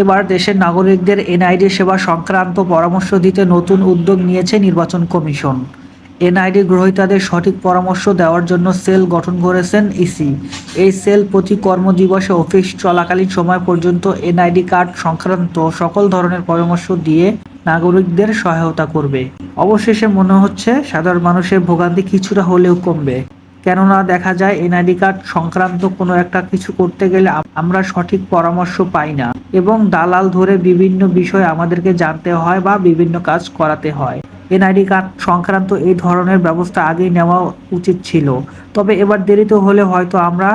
এবার দেশের নাগরিকদের এনআইডি সেবা সংক্রান্ত পরামর্শ দিতে নতুন উদ্যোগ নিয়েছে নির্বাচন কমিশন। এনআইডি গ্রহীতাদের সঠিক পরামর্শ দেওয়ার জন্য সেল গঠন করেছেন ইসি। এই সেল প্রতি কর্মদিবসে অফিস চলাকালীন সময় পর্যন্ত এনআইডি কার্ড সংক্রান্ত সকল ধরনের পরামর্শ দিয়ে নাগরিকদের সহায়তা করবে। অবশেষে মনে হচ্ছে, সাধারণ মানুষের ভোগান্তি কিছুটা হলেও কমবে। কেননা দেখা যায় এনআইডি কার্ড সংক্রান্ত কোনো একটা কিছু করতে গেলে আমরা সঠিক পরামর্শ পাই না এবং দালাল ধরে বিভিন্ন বিষয় আমাদেরকে জানতে হয় বা বিভিন্ন কাজ করাতে হয়। এনআইডি কার্ড সংক্রান্ত এই ধরনের ব্যবস্থা আগেই নেওয়া উচিত ছিল। তবে এবার দেরিতে হলে হয়তো আমরা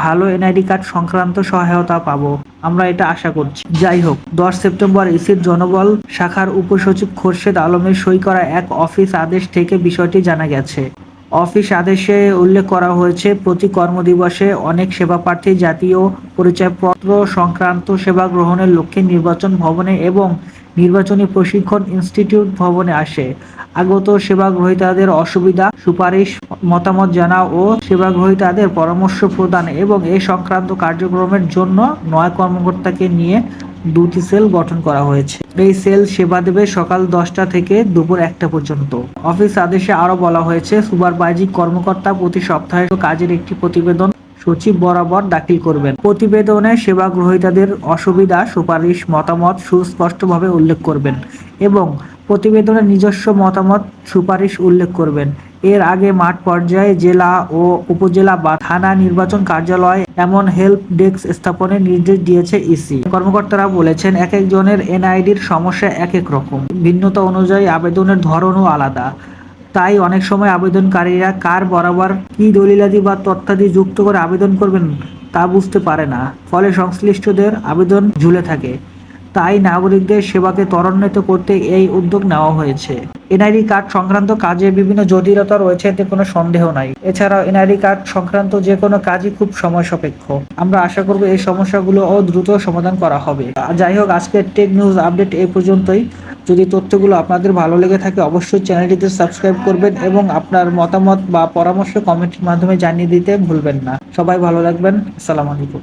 ভালো এনআইডি কার্ড সংক্রান্ত সহায়তা পাব। আমরা এটা আশা করছি। যাই হোক, দশ সেপ্টেম্বর ইসির জনবল শাখার উপসচিব খোরশেদ আলমের সই করা এক অফিস আদেশ থেকে বিষয়টি জানা গেছে। অফিস আদেশে উল্লেখ করা হয়েছে, প্রতি কর্মদিবসে অনেক সেবা প্রার্থী জাতীয় পরিচয়পত্র সংক্রান্ত সেবা গ্রহণের লক্ষ্যে নির্বাচন ভবনে এবং নির্বাচনী প্রশিক্ষণ ইনস্টিটিউট ভবনে আসে। আগত সেবা গ্রহীতাদের অসুবিধা, সুপারিশ মতামত জানা ও সেবা গ্রহীতাদের পরামর্শ প্রদান এবং এ সংক্রান্ত কার্যক্রমের জন্য নয় কর্মকর্তাকে নিয়ে দুটি সেল গঠন করা হয়েছে। এই সেল সেবা দেবে সকাল দশটা থেকে দুপুর একটা পর্যন্ত। অফিস আদেশে আরও বলা হয়েছে, সুপারভাইজিং কর্মকর্তা প্রতি সপ্তাহে কাজের একটি প্রতিবেদন সচিব বরাবর দাখিল করবেন। প্রতিবেদনে সেবা গ্রহীতাদের অসুবিধা, সুপারিশ মতামত সুস্পষ্টভাবে উল্লেখ করবেন এবং প্রতিবেদনে নিজস্ব মতামত সুপারিশ উল্লেখ করবেন। এর আগে মাঠ পর্যায়ে জেলা ও উপজেলা বা থানা নির্বাচন কার্যালয় এমন হেল্প ডেস্ক স্থাপনের নির্দেশ দিয়েছে ইসি। কর্মকর্তারা বলেছেন, এক একজনের এনআইডির সমস্যা এক এক রকম। ভিন্নতা অনুযায়ী আবেদনের ধরনও আলাদা। তাই অনেক সময় আবেদনকারীরা কার বরাবর কি দলিলাদি বা তথ্যাদি যুক্ত করে আবেদন করবেন তা বুঝতে পারে না। ফলে সংশ্লিষ্টদের আবেদন ঝুলে থাকে। তাই নাগরিকদের সেবাকে ত্বরান্বিত করতে এই উদ্যোগ নেওয়া হয়েছে। এনআইডি কার্ড সংক্রান্ত কাজে বিভিন্ন জটিলতা রয়েছে, এতে কোনো সন্দেহ নাই। এছাড়াও এনআইডি কার্ড সংক্রান্ত যে কোনো কাজই খুব সময় সাপেক্ষ আমরা আশা করব এই সমস্যাগুলো ও দ্রুত সমাধান করা হবে। যাই হোক, আজকের টেক নিউজ আপডেট এই পর্যন্তই। যদি তথ্যগুলো আপনাদের ভালো লেগে থাকে, অবশ্যই চ্যানেলটিতে সাবস্ক্রাইব করবেন এবং আপনার মতামত বা পরামর্শ কমেন্টের মাধ্যমে জানিয়ে দিতে ভুলবেন না। সবাই ভালো লাগবেন আসসালামু আলাইকুম।